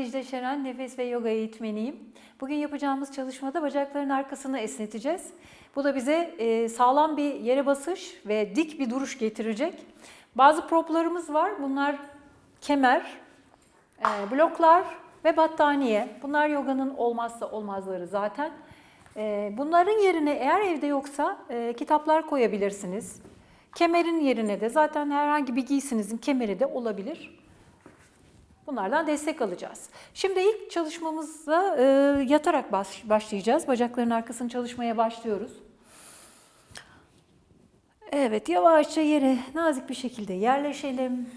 Dicle Şeren, nefes ve yoga eğitmeniyim. Bugün yapacağımız çalışmada bacakların arkasını esneteceğiz. Bu da bize e, sağlam bir yere basış ve dik bir duruş getirecek. Bazı proplarımız var. Bunlar kemer, e, bloklar ve battaniye. Bunlar yoganın olmazsa olmazları zaten. E, bunların yerine eğer evde yoksa kitaplar koyabilirsiniz. Kemerin yerine de zaten herhangi bir giysinizin kemeri de olabilir. Bunlardan destek alacağız. Şimdi ilk çalışmamızda e, yatarak baş, başlayacağız. Bacakların arkasını çalışmaya başlıyoruz. Evet, yavaşça yere nazik bir şekilde yerleşelim.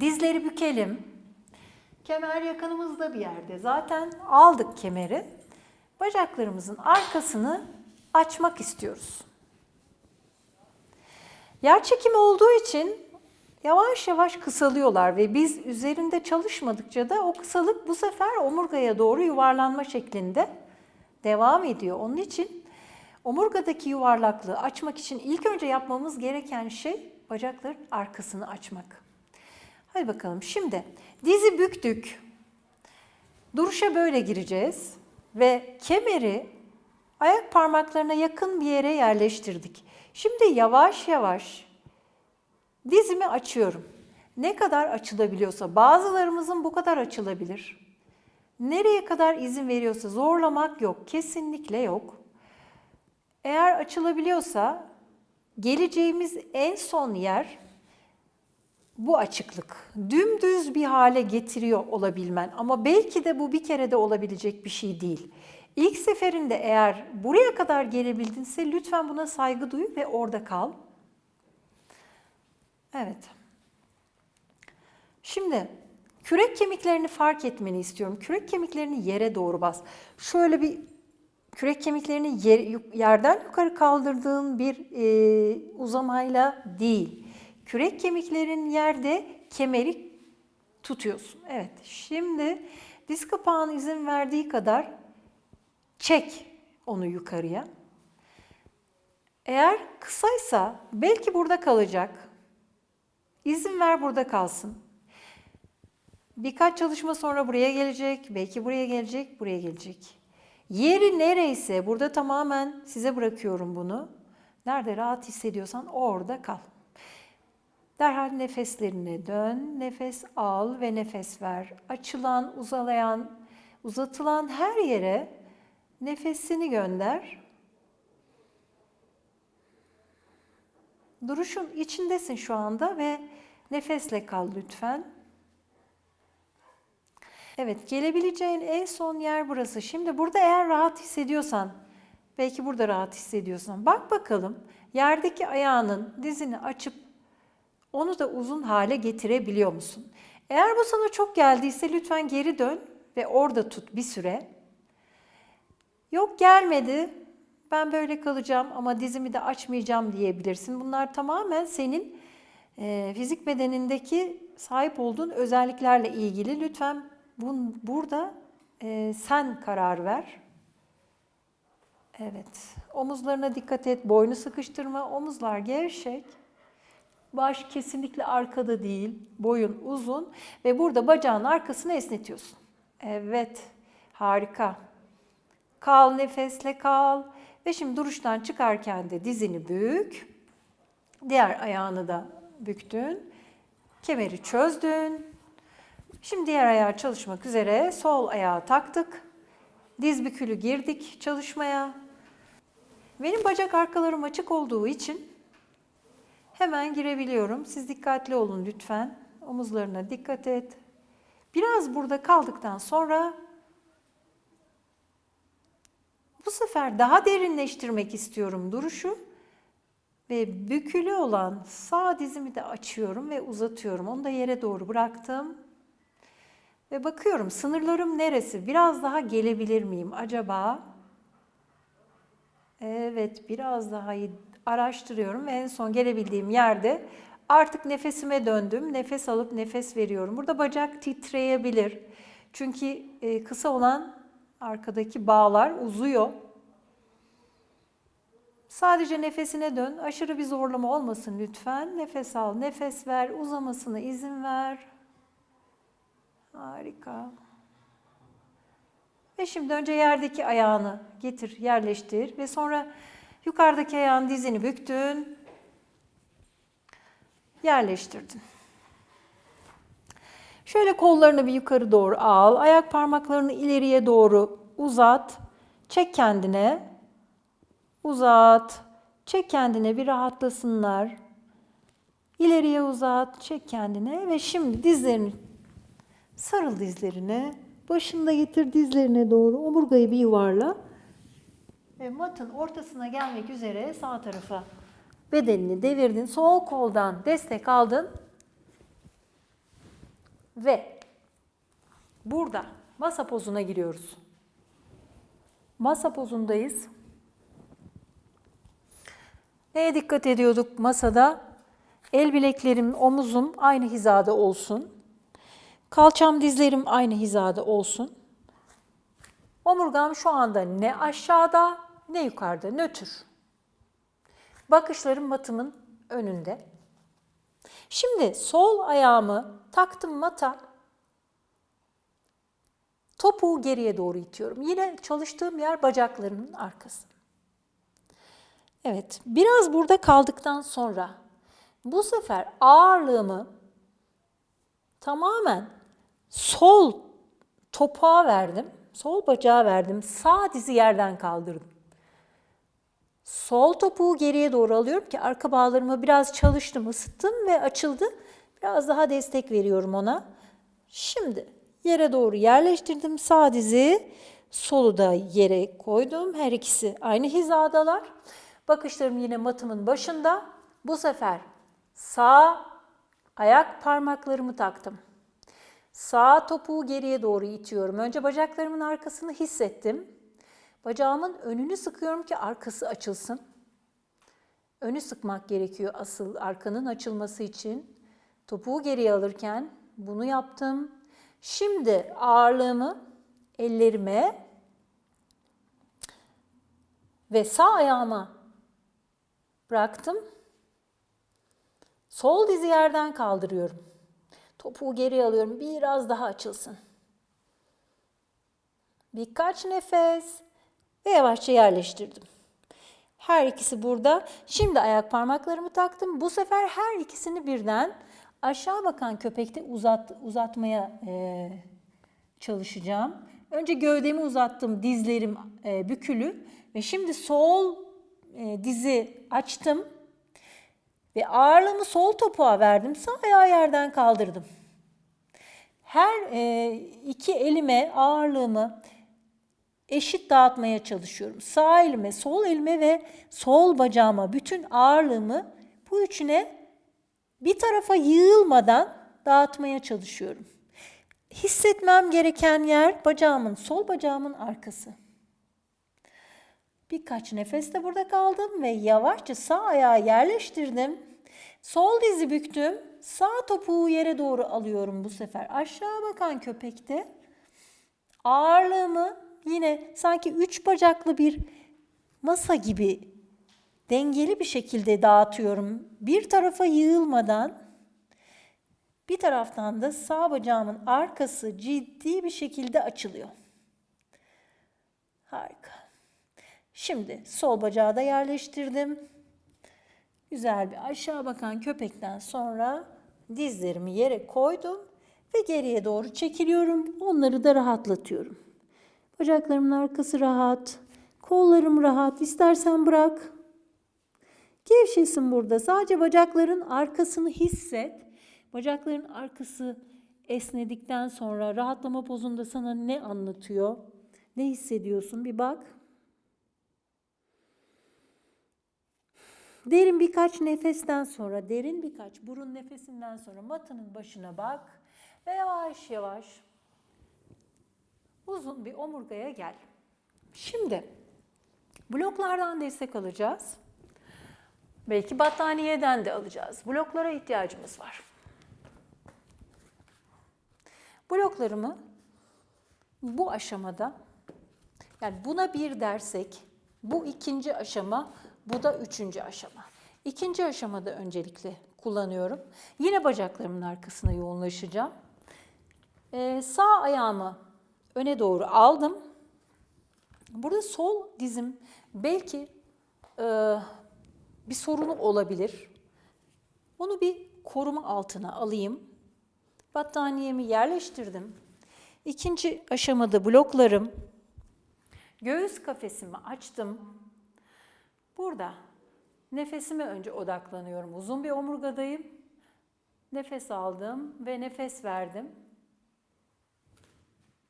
Dizleri bükelim. Kemer yakınımızda bir yerde. Zaten aldık kemeri. Bacaklarımızın arkasını açmak istiyoruz. Yer çekimi olduğu için yavaş yavaş kısalıyorlar ve biz üzerinde çalışmadıkça da o kısalık bu sefer omurgaya doğru yuvarlanma şeklinde devam ediyor. Onun için omurgadaki yuvarlaklığı açmak için ilk önce yapmamız gereken şey bacakların arkasını açmak. Hadi bakalım şimdi dizi büktük. Duruşa böyle gireceğiz ve kemeri ayak parmaklarına yakın bir yere yerleştirdik. Şimdi yavaş yavaş dizimi açıyorum. Ne kadar açılabiliyorsa bazılarımızın bu kadar açılabilir. Nereye kadar izin veriyorsa zorlamak yok, kesinlikle yok. Eğer açılabiliyorsa geleceğimiz en son yer bu açıklık. Dümdüz bir hale getiriyor olabilmen ama belki de bu bir kere de olabilecek bir şey değil. İlk seferinde eğer buraya kadar gelebildinse lütfen buna saygı duy ve orada kal. Evet. Şimdi kürek kemiklerini fark etmeni istiyorum. Kürek kemiklerini yere doğru bas. Şöyle bir kürek kemiklerini yer, yerden yukarı kaldırdığın bir e, uzamayla değil. Kürek kemiklerin yerde kemeri tutuyorsun. Evet. Şimdi diz kapağın izin verdiği kadar çek onu yukarıya. Eğer kısaysa belki burada kalacak. İzin ver burada kalsın. Birkaç çalışma sonra buraya gelecek, belki buraya gelecek, buraya gelecek. Yeri nereyse burada tamamen size bırakıyorum bunu. Nerede rahat hissediyorsan orada kal. Derhal nefeslerine dön, nefes al ve nefes ver. Açılan, uzalayan, uzatılan her yere nefesini gönder. Duruşun içindesin şu anda ve nefesle kal lütfen. Evet, gelebileceğin en son yer burası. Şimdi burada eğer rahat hissediyorsan, belki burada rahat hissediyorsan, bak bakalım yerdeki ayağının dizini açıp onu da uzun hale getirebiliyor musun? Eğer bu sana çok geldiyse lütfen geri dön ve orada tut bir süre. Yok gelmedi, ben böyle kalacağım ama dizimi de açmayacağım diyebilirsin. Bunlar tamamen senin fizik bedenindeki sahip olduğun özelliklerle ilgili. Lütfen bun, burada e, sen karar ver. Evet, omuzlarına dikkat et, boynu sıkıştırma, omuzlar gevşek. Baş kesinlikle arkada değil, boyun uzun ve burada bacağın arkasını esnetiyorsun. Evet, harika. Kal nefesle kal. Ve şimdi duruştan çıkarken de dizini bük. Diğer ayağını da büktün. Kemeri çözdün. Şimdi diğer ayağı çalışmak üzere sol ayağı taktık. Diz bükülü girdik çalışmaya. Benim bacak arkalarım açık olduğu için hemen girebiliyorum. Siz dikkatli olun lütfen. Omuzlarına dikkat et. Biraz burada kaldıktan sonra bu sefer daha derinleştirmek istiyorum duruşu ve bükülü olan sağ dizimi de açıyorum ve uzatıyorum. Onu da yere doğru bıraktım. Ve bakıyorum sınırlarım neresi? Biraz daha gelebilir miyim acaba? Evet, biraz daha araştırıyorum ve en son gelebildiğim yerde artık nefesime döndüm. Nefes alıp nefes veriyorum. Burada bacak titreyebilir. Çünkü e, kısa olan Arkadaki bağlar uzuyor. Sadece nefesine dön. Aşırı bir zorlama olmasın lütfen. Nefes al, nefes ver. Uzamasına izin ver. Harika. Ve şimdi önce yerdeki ayağını getir, yerleştir ve sonra yukarıdaki ayağın dizini büktün, yerleştirdin. Şöyle kollarını bir yukarı doğru al, ayak parmaklarını ileriye doğru uzat, çek kendine, uzat, çek kendine bir rahatlasınlar. İleriye uzat, çek kendine ve şimdi dizlerini sarıl dizlerine, başında getir dizlerine doğru, omurgayı bir yuvarla. Ve matın ortasına gelmek üzere sağ tarafa bedenini devirdin. Sol koldan destek aldın. Ve burada masa pozuna giriyoruz. Masa pozundayız. Neye dikkat ediyorduk masada? El bileklerim, omuzum aynı hizada olsun. Kalçam, dizlerim aynı hizada olsun. Omurgam şu anda ne aşağıda ne yukarıda, nötr. Bakışlarım matımın önünde. Şimdi sol ayağımı taktım mata. Topuğu geriye doğru itiyorum. Yine çalıştığım yer bacaklarımın arkası. Evet, biraz burada kaldıktan sonra bu sefer ağırlığımı tamamen sol topuğa verdim. Sol bacağa verdim. Sağ dizi yerden kaldırdım. Sol topuğu geriye doğru alıyorum ki arka bağlarımı biraz çalıştım, ısıttım ve açıldı. Biraz daha destek veriyorum ona. Şimdi yere doğru yerleştirdim sağ dizi. Solu da yere koydum. Her ikisi aynı hizadalar. Bakışlarım yine matımın başında. Bu sefer sağ ayak parmaklarımı taktım. Sağ topuğu geriye doğru itiyorum. Önce bacaklarımın arkasını hissettim. Bacağımın önünü sıkıyorum ki arkası açılsın. Önü sıkmak gerekiyor asıl arkanın açılması için. Topuğu geriye alırken bunu yaptım. Şimdi ağırlığımı ellerime ve sağ ayağıma bıraktım. Sol dizi yerden kaldırıyorum. Topuğu geriye alıyorum. Biraz daha açılsın. Birkaç nefes ve yavaşça yerleştirdim. Her ikisi burada. Şimdi ayak parmaklarımı taktım. Bu sefer her ikisini birden aşağı bakan köpekte uzat, uzatmaya e, çalışacağım. Önce gövdemi uzattım, dizlerim e, bükülü ve şimdi sol e, dizi açtım ve ağırlığımı sol topuğa verdim. Sağ ayağı yerden kaldırdım. Her e, iki elime ağırlığımı eşit dağıtmaya çalışıyorum. Sağ elime, sol elime ve sol bacağıma bütün ağırlığımı bu üçüne bir tarafa yığılmadan dağıtmaya çalışıyorum. Hissetmem gereken yer bacağımın, sol bacağımın arkası. Birkaç nefes de burada kaldım ve yavaşça sağ ayağı yerleştirdim. Sol dizi büktüm. Sağ topuğu yere doğru alıyorum bu sefer. Aşağı bakan köpekte ağırlığımı yine sanki üç bacaklı bir masa gibi dengeli bir şekilde dağıtıyorum. Bir tarafa yığılmadan bir taraftan da sağ bacağımın arkası ciddi bir şekilde açılıyor. Harika. Şimdi sol bacağı da yerleştirdim. Güzel bir aşağı bakan köpekten sonra dizlerimi yere koydum ve geriye doğru çekiliyorum. Onları da rahatlatıyorum. Bacaklarımın arkası rahat, kollarım rahat. İstersen bırak. Gevşesin burada. Sadece bacakların arkasını hisset. Bacakların arkası esnedikten sonra rahatlama pozunda sana ne anlatıyor? Ne hissediyorsun? Bir bak. Derin birkaç nefesten sonra, derin birkaç burun nefesinden sonra matının başına bak ve yavaş yavaş uzun bir omurgaya gel. Şimdi bloklardan destek alacağız. Belki battaniyeden de alacağız. Bloklara ihtiyacımız var. Bloklarımı bu aşamada yani buna bir dersek bu ikinci aşama, bu da üçüncü aşama. İkinci aşamada öncelikle kullanıyorum. Yine bacaklarımın arkasına yoğunlaşacağım. Ee, sağ ayağımı öne doğru aldım. Burada sol dizim belki e, bir sorunu olabilir. Onu bir koruma altına alayım. Battaniyemi yerleştirdim. İkinci aşamada bloklarım. Göğüs kafesimi açtım. Burada nefesime önce odaklanıyorum. Uzun bir omurgadayım. Nefes aldım ve nefes verdim.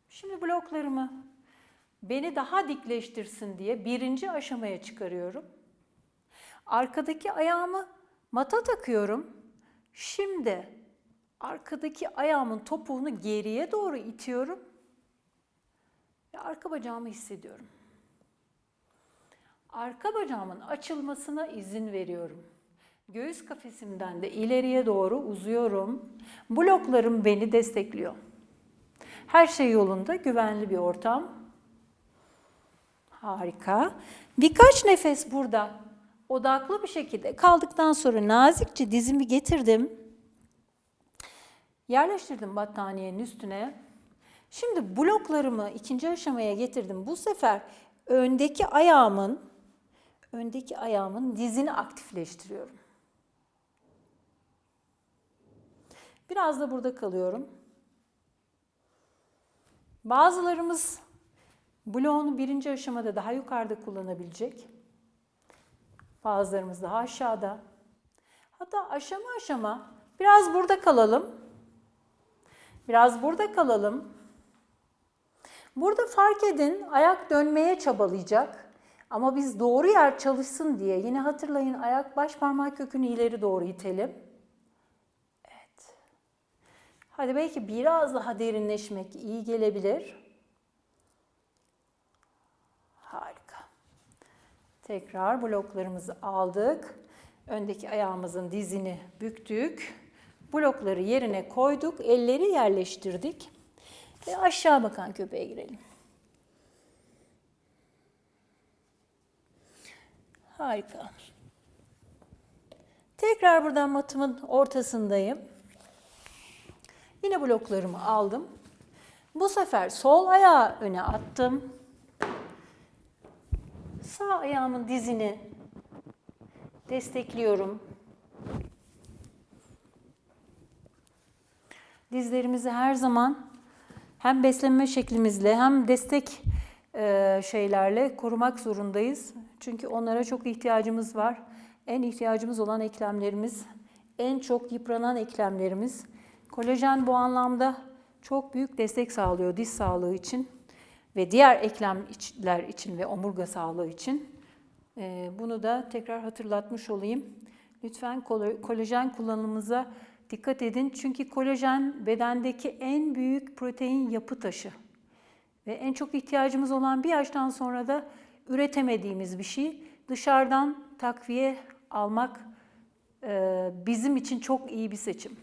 Şimdi bloklarımı beni daha dikleştirsin diye birinci aşamaya çıkarıyorum. Arkadaki ayağımı mata takıyorum. Şimdi arkadaki ayağımın topuğunu geriye doğru itiyorum ve arka bacağımı hissediyorum. Arka bacağımın açılmasına izin veriyorum. Göğüs kafesimden de ileriye doğru uzuyorum. Bloklarım beni destekliyor. Her şey yolunda, güvenli bir ortam. Harika. Birkaç nefes burada odaklı bir şekilde kaldıktan sonra nazikçe dizimi getirdim. Yerleştirdim battaniyenin üstüne. Şimdi bloklarımı ikinci aşamaya getirdim. Bu sefer öndeki ayağımın öndeki ayağımın dizini aktifleştiriyorum. Biraz da burada kalıyorum. Bazılarımız bloğunu birinci aşamada daha yukarıda kullanabilecek. Bazılarımız daha aşağıda. Hatta aşama aşama biraz burada kalalım. Biraz burada kalalım. Burada fark edin ayak dönmeye çabalayacak. Ama biz doğru yer çalışsın diye yine hatırlayın ayak baş parmak kökünü ileri doğru itelim. Evet. Hadi belki biraz daha derinleşmek iyi gelebilir. Harika. Tekrar bloklarımızı aldık. Öndeki ayağımızın dizini büktük. Blokları yerine koyduk. Elleri yerleştirdik. Ve aşağı bakan köpeğe girelim. Harika. Tekrar buradan matımın ortasındayım. Yine bloklarımı aldım. Bu sefer sol ayağı öne attım. Sağ ayağımın dizini destekliyorum. Dizlerimizi her zaman hem beslenme şeklimizle hem destek e, şeylerle korumak zorundayız. Çünkü onlara çok ihtiyacımız var. En ihtiyacımız olan eklemlerimiz, en çok yıpranan eklemlerimiz. Kolajen bu anlamda çok büyük destek sağlıyor diz sağlığı için ve diğer eklemler için ve omurga sağlığı için. E, bunu da tekrar hatırlatmış olayım. Lütfen kolajen kullanımımıza dikkat edin. Çünkü kolajen bedendeki en büyük protein yapı taşı. Ve en çok ihtiyacımız olan bir yaştan sonra da üretemediğimiz bir şey. Dışarıdan takviye almak e, bizim için çok iyi bir seçim.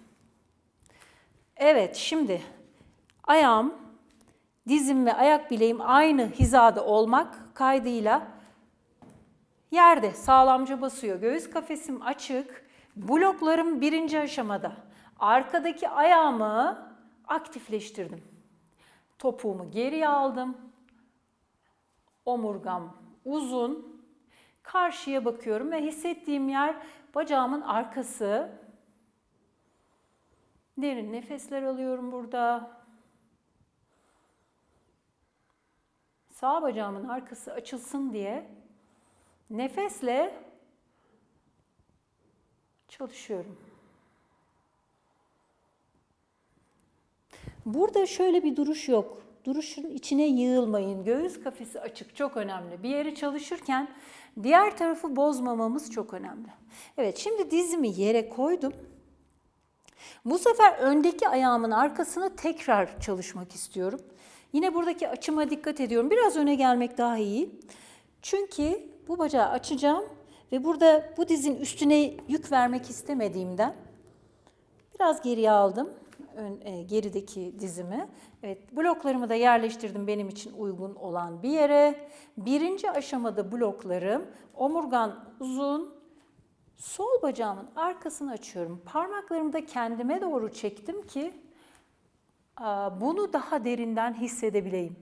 Evet, şimdi ayağım, dizim ve ayak bileğim aynı hizada olmak kaydıyla yerde sağlamca basıyor. Göğüs kafesim açık. Bloklarım birinci aşamada. Arkadaki ayağımı aktifleştirdim. Topuğumu geriye aldım. Omurgam uzun. Karşıya bakıyorum ve hissettiğim yer bacağımın arkası. Derin nefesler alıyorum burada. Sağ bacağımın arkası açılsın diye nefesle çalışıyorum. Burada şöyle bir duruş yok. Duruşun içine yığılmayın. Göğüs kafesi açık çok önemli. Bir yeri çalışırken diğer tarafı bozmamamız çok önemli. Evet şimdi dizimi yere koydum. Bu sefer öndeki ayağımın arkasını tekrar çalışmak istiyorum. Yine buradaki açıma dikkat ediyorum. Biraz öne gelmek daha iyi. Çünkü bu bacağı açacağım ve burada bu dizin üstüne yük vermek istemediğimden biraz geriye aldım ön, e, gerideki dizimi. Evet, bloklarımı da yerleştirdim benim için uygun olan bir yere. Birinci aşamada bloklarım, omurgan uzun, sol bacağımın arkasını açıyorum. Parmaklarımı da kendime doğru çektim ki Bunu daha derinden hissedebileyim.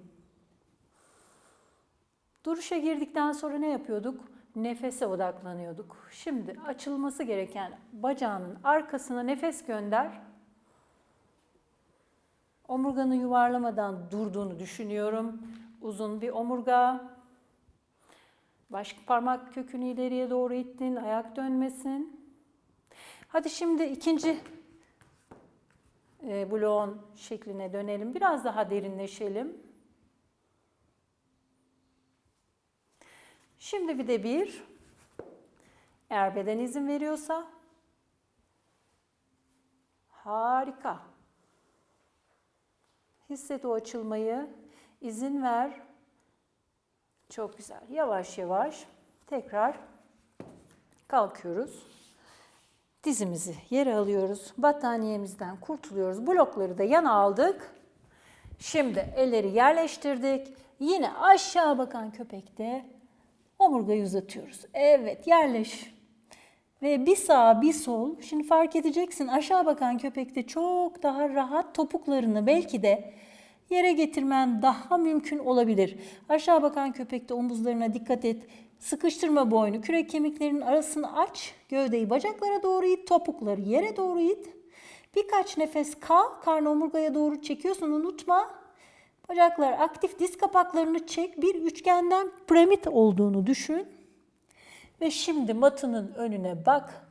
Duruşa girdikten sonra ne yapıyorduk? Nefese odaklanıyorduk. Şimdi açılması gereken bacağının arkasına nefes gönder. Omurganı yuvarlamadan durduğunu düşünüyorum. Uzun bir omurga. Baş parmak kökünü ileriye doğru ittin, ayak dönmesin. Hadi şimdi ikinci e, bloğun şekline dönelim. Biraz daha derinleşelim. Şimdi bir de bir. Eğer beden izin veriyorsa. Harika. Hisset o açılmayı. İzin ver. Çok güzel. Yavaş yavaş tekrar kalkıyoruz. Dizimizi yere alıyoruz. Battaniyemizden kurtuluyoruz. Blokları da yana aldık. Şimdi elleri yerleştirdik. Yine aşağı bakan köpekte omurgayı uzatıyoruz. Evet yerleş. Ve bir sağ bir sol. Şimdi fark edeceksin aşağı bakan köpekte çok daha rahat topuklarını belki de yere getirmen daha mümkün olabilir. Aşağı bakan köpekte omuzlarına dikkat et. Sıkıştırma boynu, kürek kemiklerinin arasını aç. Gövdeyi bacaklara doğru it, topukları yere doğru it. Birkaç nefes kal, karnı omurgaya doğru çekiyorsun unutma. Bacaklar aktif, diz kapaklarını çek. Bir üçgenden piramit olduğunu düşün. Ve şimdi matının önüne bak.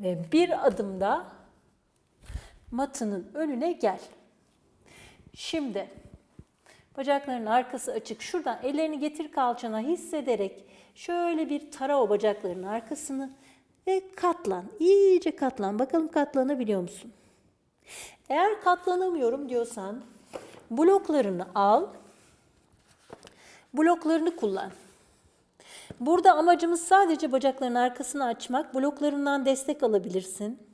Ve bir adımda matının önüne gel. Şimdi bacakların arkası açık. Şuradan ellerini getir kalçana hissederek şöyle bir tara o bacakların arkasını ve katlan. İyice katlan. Bakalım katlanabiliyor musun? Eğer katlanamıyorum diyorsan bloklarını al. Bloklarını kullan. Burada amacımız sadece bacakların arkasını açmak. Bloklarından destek alabilirsin.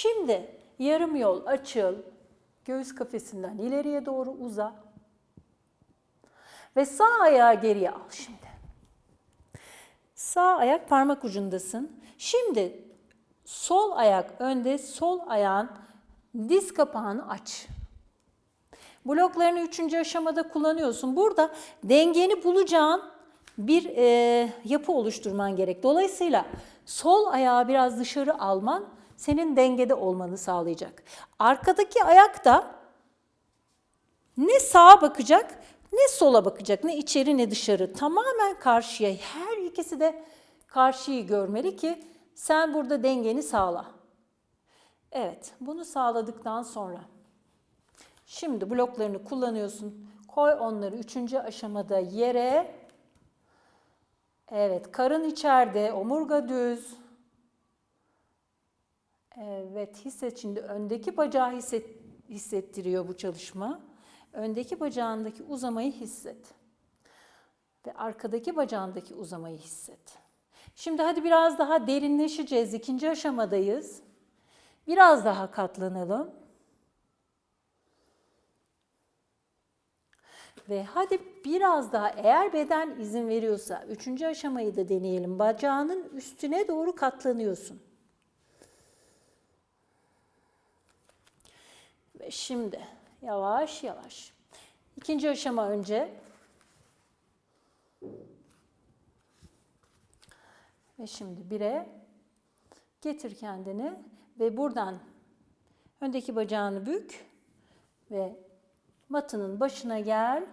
Şimdi yarım yol açıl. Göğüs kafesinden ileriye doğru uza. Ve sağ ayağı geriye al şimdi. Sağ ayak parmak ucundasın. Şimdi sol ayak önde, sol ayağın diz kapağını aç. Bloklarını üçüncü aşamada kullanıyorsun. Burada dengeni bulacağın bir e, yapı oluşturman gerek. Dolayısıyla sol ayağı biraz dışarı alman senin dengede olmanı sağlayacak. Arkadaki ayak da ne sağa bakacak ne sola bakacak. Ne içeri ne dışarı. Tamamen karşıya. Her ikisi de karşıyı görmeli ki sen burada dengeni sağla. Evet, bunu sağladıktan sonra şimdi bloklarını kullanıyorsun. Koy onları üçüncü aşamada yere. Evet, karın içeride, omurga düz. Evet, hisset şimdi öndeki bacağı hisset, hissettiriyor bu çalışma. Öndeki bacağındaki uzamayı hisset. Ve arkadaki bacağındaki uzamayı hisset. Şimdi hadi biraz daha derinleşeceğiz. İkinci aşamadayız. Biraz daha katlanalım. Ve hadi biraz daha eğer beden izin veriyorsa üçüncü aşamayı da deneyelim. Bacağının üstüne doğru katlanıyorsun. Şimdi yavaş yavaş. İkinci aşama önce. Ve şimdi bire getir kendini ve buradan öndeki bacağını bük ve matının başına gel.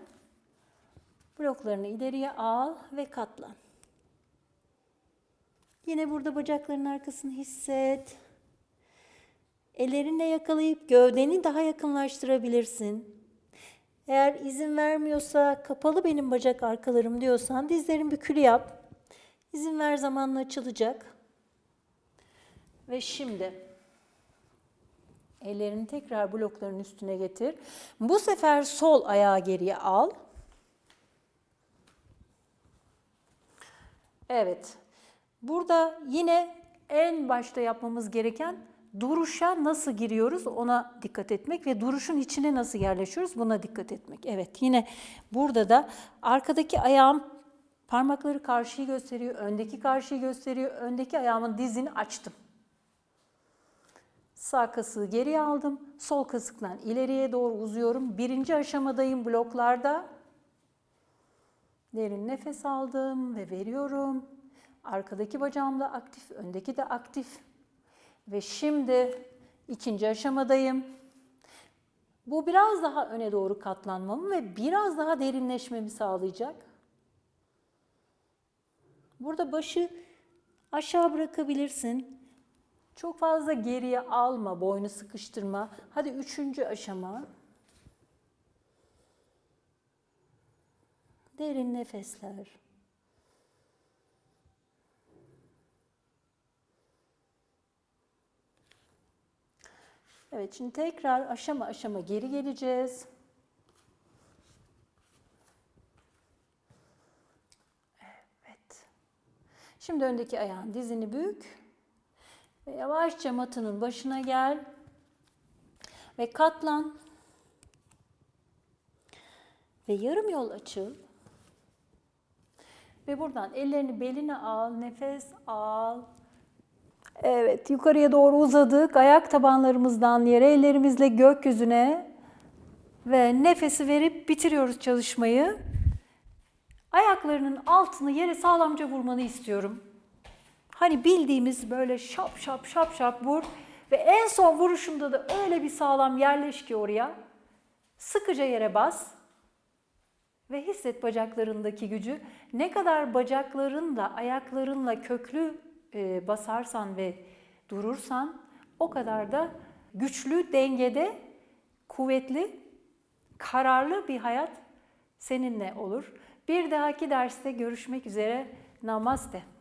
Bloklarını ileriye al ve katlan. Yine burada bacakların arkasını hisset. Ellerinle yakalayıp gövdeni daha yakınlaştırabilirsin. Eğer izin vermiyorsa kapalı benim bacak arkalarım diyorsan dizlerin bükülü yap. İzin ver zamanla açılacak. Ve şimdi ellerini tekrar blokların üstüne getir. Bu sefer sol ayağı geriye al. Evet. Burada yine en başta yapmamız gereken duruşa nasıl giriyoruz ona dikkat etmek ve duruşun içine nasıl yerleşiyoruz buna dikkat etmek. Evet yine burada da arkadaki ayağım Parmakları karşıyı gösteriyor, öndeki karşıyı gösteriyor. Öndeki ayağımın dizini açtım. Sağ kasığı geriye aldım. Sol kasıktan ileriye doğru uzuyorum. Birinci aşamadayım bloklarda. Derin nefes aldım ve veriyorum. Arkadaki bacağım da aktif, öndeki de aktif. Ve şimdi ikinci aşamadayım. Bu biraz daha öne doğru katlanmamı ve biraz daha derinleşmemi sağlayacak. Burada başı aşağı bırakabilirsin. Çok fazla geriye alma, boynu sıkıştırma. Hadi üçüncü aşama. Derin nefesler. Evet, şimdi tekrar aşama aşama geri geleceğiz. Evet. Şimdi öndeki ayağın dizini bük. Ve yavaşça matının başına gel. Ve katlan. Ve yarım yol açıl. Ve buradan ellerini beline al, nefes al. Evet, yukarıya doğru uzadık. Ayak tabanlarımızdan yere, ellerimizle gökyüzüne. Ve nefesi verip bitiriyoruz çalışmayı. Ayaklarının altını yere sağlamca vurmanı istiyorum. Hani bildiğimiz böyle şap şap şap şap vur. Ve en son vuruşunda da öyle bir sağlam yerleş ki oraya. Sıkıca yere bas. Ve hisset bacaklarındaki gücü. Ne kadar bacaklarınla, ayaklarınla köklü e, basarsan ve durursan o kadar da güçlü, dengede, kuvvetli, kararlı bir hayat seninle olur. Bir dahaki derste görüşmek üzere. Namaste.